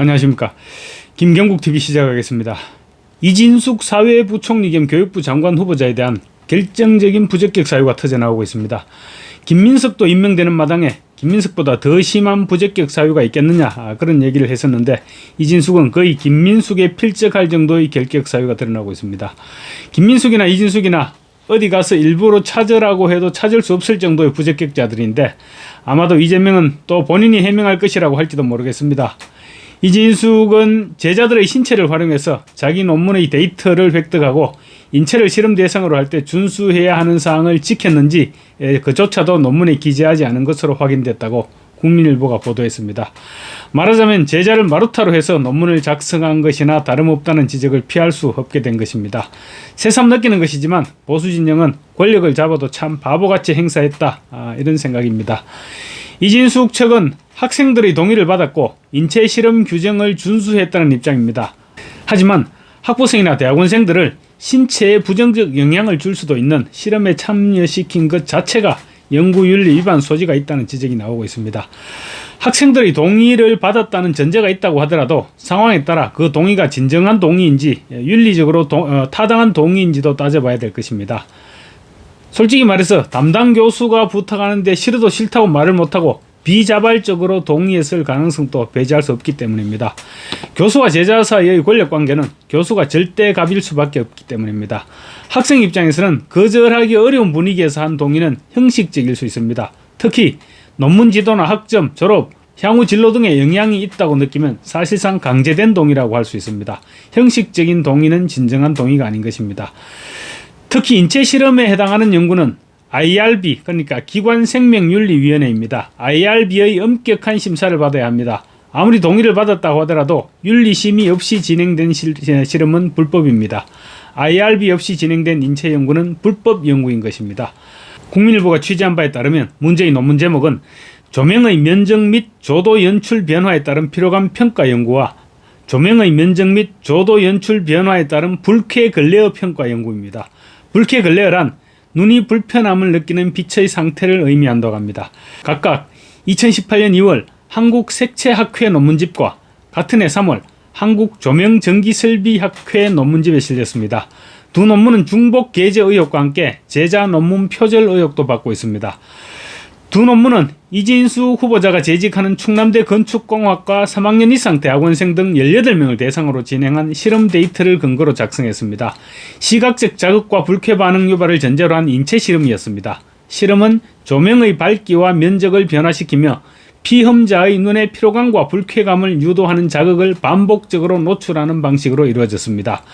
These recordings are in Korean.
안녕하십니까. 김경국 TV 시작하겠습니다. 이진숙 사회부총리 겸 교육부 장관 후보자에 대한 결정적인 부적격 사유가 터져나오고 있습니다. 김민석도 임명되는 마당에 김민석보다 더 심한 부적격 사유가 있겠느냐 아, 그런 얘기를 했었는데 이진숙은 거의 김민숙에 필적할 정도의 결격 사유가 드러나고 있습니다. 김민숙이나 이진숙이나 어디 가서 일부러 찾으라고 해도 찾을 수 없을 정도의 부적격자들인데 아마도 이재명은 또 본인이 해명할 것이라고 할지도 모르겠습니다. 이진숙은 제자들의 신체를 활용해서 자기 논문의 데이터를 획득하고 인체를 실험 대상으로 할 때 준수해야 하는 사항을 지켰는지 에, 그조차도 논문에 기재하지 않은 것으로 확인됐다고 국민일보가 보도했습니다. 말하자면 제자를 마루타로 해서 논문을 작성한 것이나 다름없다는 지적을 피할 수 없게 된 것입니다. 새삼 느끼는 것이지만 보수 진영은 권력을 잡아도 참 바보같이 행사했다 아, 이런 생각입니다. 이진숙 측은 학생들의 동의를 받았고 인체 실험 규정을 준수했다는 입장입니다. 하지만 학부생이나 대학원생들을 신체에 부정적 영향을 줄 수도 있는 실험에 참여시킨 것 자체가 연구윤리 위반 소지가 있다는 지적이 나오고 있습니다. 학생들의 동의를 받았다는 전제가 있다고 하더라도 상황에 따라 그 동의가 진정한 동의인지 윤리적으로 동- 어, 타당한 동의인지도 따져봐야 될 것입니다. 솔직히 말해서 담당 교수가 부탁하는데 싫어도 싫다고 말을 못하고 비자발적으로 동의했을 가능성도 배제할 수 없기 때문입니다. 교수와 제자 사이의 권력 관계는 교수가 절대 갑일 수밖에 없기 때문입니다. 학생 입장에서는 거절하기 어려운 분위기에서 한 동의는 형식적일 수 있습니다. 특히 논문 지도나 학점, 졸업, 향후 진로 등에 영향이 있다고 느끼면 사실상 강제된 동의라고 할 수 있습니다. 형식적인 동의는 진정한 동의가 아닌 것입니다. 특히 인체 실험에 해당하는 연구는 IRB 그러니까 기관생명윤리위원회입니다. IRB의 엄격한 심사를 받아야 합니다. 아무리 동의를 받았다고 하더라도 윤리심의 없이 진행된 실, 실험은 불법입니다. IRB 없이 진행된 인체 연구는 불법 연구인 것입니다. 국민일보가 취재한 바에 따르면 문제의 논문 제목은 조명의 면적 및 조도 연출 변화에 따른 피로감 평가 연구와 조명의 면적 및 조도 연출 변화에 따른 불쾌 글레어 평가 연구입니다. 불쾌 글레어란 눈이 불편함을 느끼는 빛의 상태를 의미한다고 합니다. 각각 2018년 2월 한국 색채학회 논문집과 같은 해 3월 한국 조명전기설비학회 논문집에 실렸습니다. 두 논문은 중복 게재 의혹과 함께 제자 논문 표절 의혹도 받고 있습니다. 두 논문은 이진수 후보자가 재직하는 충남대 건축공학과 3학년 이상 대학원생 등 18명을 대상으로 진행한 실험 데이터를 근거로 작성했습니다. 시각적 자극과 불쾌 반응 유발을 전제로 한 인체 실험이었습니다. 실험은 조명의 밝기와 면적을 변화시키며 피험자의 눈의 피로감과 불쾌감을 유도하는 자극을 반복적으로 노출하는 방식으로 이루어졌습니다.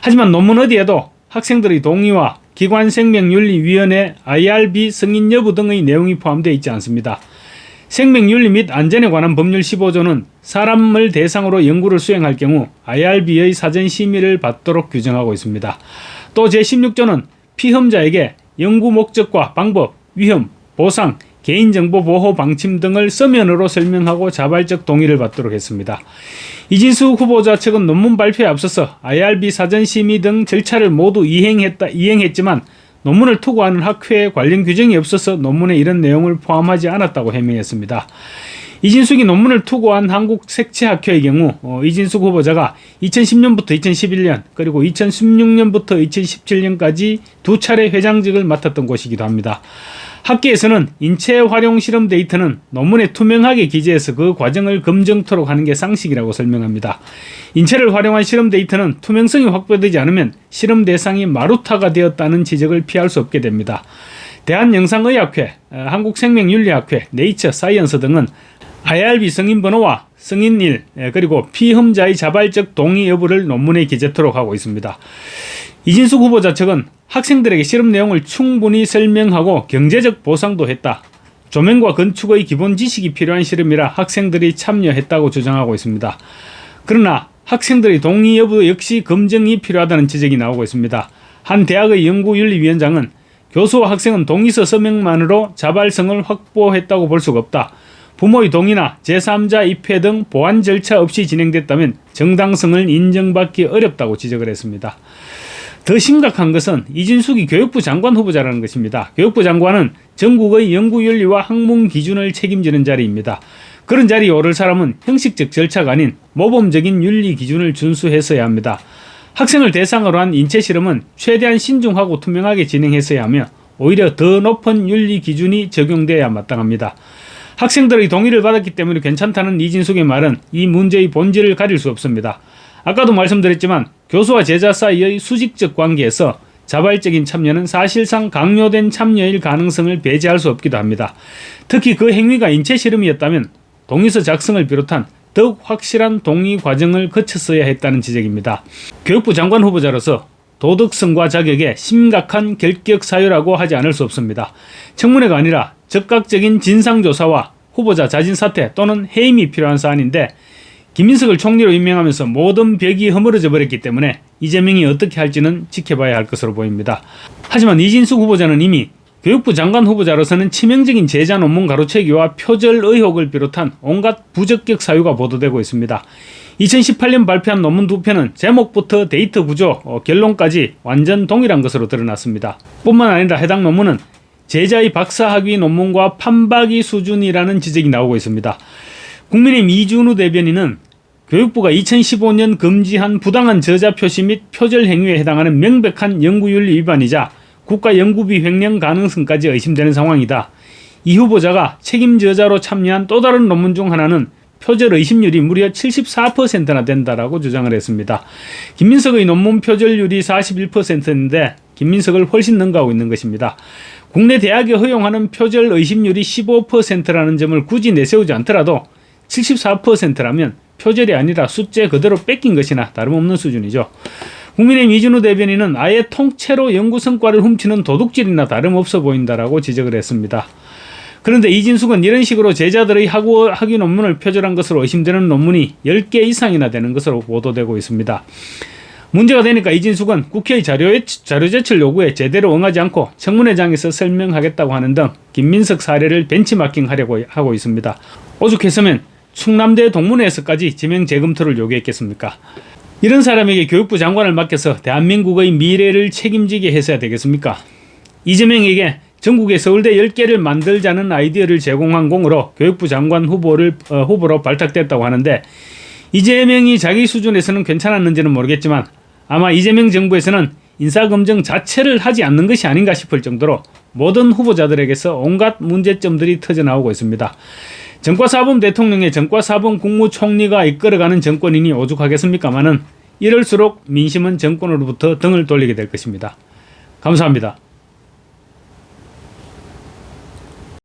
하지만 논문 어디에도 학생들의 동의와 기관 생명윤리위원회 IRB 승인 여부 등의 내용이 포함되어 있지 않습니다. 생명윤리 및 안전에 관한 법률 15조는 사람을 대상으로 연구를 수행할 경우 IRB의 사전 심의를 받도록 규정하고 있습니다. 또 제16조는 피험자에게 연구 목적과 방법, 위험, 보상, 개인정보 보호 방침 등을 서면으로 설명하고 자발적 동의를 받도록 했습니다. 이진수 후보자 측은 논문 발표에 앞서서 IRB 사전 심의 등 절차를 모두 이행했다 이행했지만 논문을 투고하는 학회에 관련 규정이 없어서 논문에 이런 내용을 포함하지 않았다고 해명했습니다. 이진숙이 논문을 투고한 한국색채학회의 경우 어, 이진숙 후보자가 2010년부터 2011년 그리고 2016년부터 2017년까지 두 차례 회장직을 맡았던 곳이기도 합니다. 학계에서는 인체 활용 실험 데이터는 논문에 투명하게 기재해서 그 과정을 검증토록 하는 게 상식이라고 설명합니다. 인체를 활용한 실험 데이터는 투명성이 확보되지 않으면 실험 대상이 마루타가 되었다는 지적을 피할 수 없게 됩니다. 대한영상의학회, 어, 한국생명윤리학회, 네이처 사이언스 등은 IRB 승인 번호와 승인일 예, 그리고 피험자의 자발적 동의 여부를 논문에 기재토록 하고 있습니다. 이진숙 후보자 측은 학생들에게 실험 내용을 충분히 설명하고 경제적 보상도 했다. 조명과 건축의 기본 지식이 필요한 실험이라 학생들이 참여했다고 주장하고 있습니다. 그러나 학생들의 동의 여부 역시 검증이 필요하다는 지적이 나오고 있습니다. 한 대학의 연구윤리위원장은 교수와 학생은 동의서 서명만으로 자발성을 확보했다고 볼 수가 없다. 부모의 동의나 제3자 입회 등 보완 절차 없이 진행됐다면 정당성을 인정받기 어렵다고 지적을 했습니다. 더 심각한 것은 이진숙이 교육부 장관 후보자라는 것입니다. 교육부 장관은 전국의 연구윤리와 학문 기준을 책임지는 자리입니다. 그런 자리에 오를 사람은 형식적 절차가 아닌 모범적인 윤리 기준을 준수했어야 합니다. 학생을 대상으로 한 인체 실험은 최대한 신중하고 투명하게 진행했어야 하며 오히려 더 높은 윤리 기준이 적용돼야 마땅합니다. 학생들의 동의를 받았기 때문에 괜찮다는 이진숙의 말은 이 문제의 본질을 가릴 수 없습니다. 아까도 말씀드렸지만 교수와 제자 사이의 수직적 관계에서 자발적인 참여는 사실상 강요된 참여일 가능성을 배제할 수 없기도 합니다. 특히 그 행위가 인체 실험이었다면 동의서 작성을 비롯한 더욱 확실한 동의 과정을 거쳤어야 했다는 지적입니다. 교육부 장관 후보자로서 도덕성과 자격에 심각한 결격 사유라고 하지 않을 수 없습니다. 청문회가 아니라 적극적인 진상조사와 후보자 자진 사퇴 또는 해임이 필요한 사안인데 김민석을 총리로 임명하면서 모든 벽이 허물어져 버렸기 때문에 이재명이 어떻게 할지는 지켜봐야 할 것으로 보입니다. 하지만 이진숙 후보자는 이미 교육부 장관 후보자로서는 치명적인 제자 논문 가로채기와 표절 의혹을 비롯한 온갖 부적격 사유가 보도되고 있습니다. 2018년 발표한 논문 두 편은 제목부터 데이터 구조, 어, 결론까지 완전 동일한 것으로 드러났습니다. 뿐만 아니라 해당 논문은 제자의 박사학위 논문과 판박이 수준이라는 지적이 나오고 있습니다. 국민의힘 이준우 대변인은 교육부가 2015년 금지한 부당한 저자 표시 및 표절 행위에 해당하는 명백한 연구윤리 위반이자 국가 연구비 횡령 가능성까지 의심되는 상황이다. 이 후보자가 책임 저자로 참여한 또 다른 논문 중 하나는 표절 의심률이 무려 74%나 된다라고 주장을 했습니다. 김민석의 논문 표절률이 41%인데 김민석을 훨씬 능가하고 있는 것입니다. 국내 대학이 허용하는 표절 의심률이 15%라는 점을 굳이 내세우지 않더라도 74%라면 표절이 아니라 숫자 그대로 뺏긴 것이나 다름없는 수준이죠. 국민의힘 이준우 대변인은 아예 통째로 연구 성과를 훔치는 도둑질이나 다름없어 보인다라고 지적을 했습니다. 그런데 이진숙은 이런 식으로 제자들의 학우, 학위 논문을 표절한 것으로 의심되는 논문이 10개 이상이나 되는 것으로 보도되고 있습니다. 문제가 되니까 이진숙은 국회의 자료, 자료 제출 요구에 제대로 응하지 않고 청문회장에서 설명하겠다고 하는 등 김민석 사례를 벤치마킹하려고 하고 있습니다. 오죽했으면 충남대 동문회에서까지 지명 재검토를 요구했겠습니까? 이런 사람에게 교육부 장관을 맡겨서 대한민국의 미래를 책임지게 했어야 되겠습니까? 이재명에게 전국에 서울대 10개를 만들자는 아이디어를 제공한 공으로 교육부 장관 후보를 어, 후보로 발탁됐다고 하는데 이재명이 자기 수준에서는 괜찮았는지는 모르겠지만 아마 이재명 정부에서는 인사검증 자체를 하지 않는 것이 아닌가 싶을 정도로 모든 후보자들에게서 온갖 문제점들이 터져나오고 있습니다. 전과사범 대통령의 전과사범 국무총리가 이끌어가는 정권이니 오죽하겠습니까마는 이럴수록 민심은 정권으로부터 등을 돌리게 될 것입니다. 감사합니다.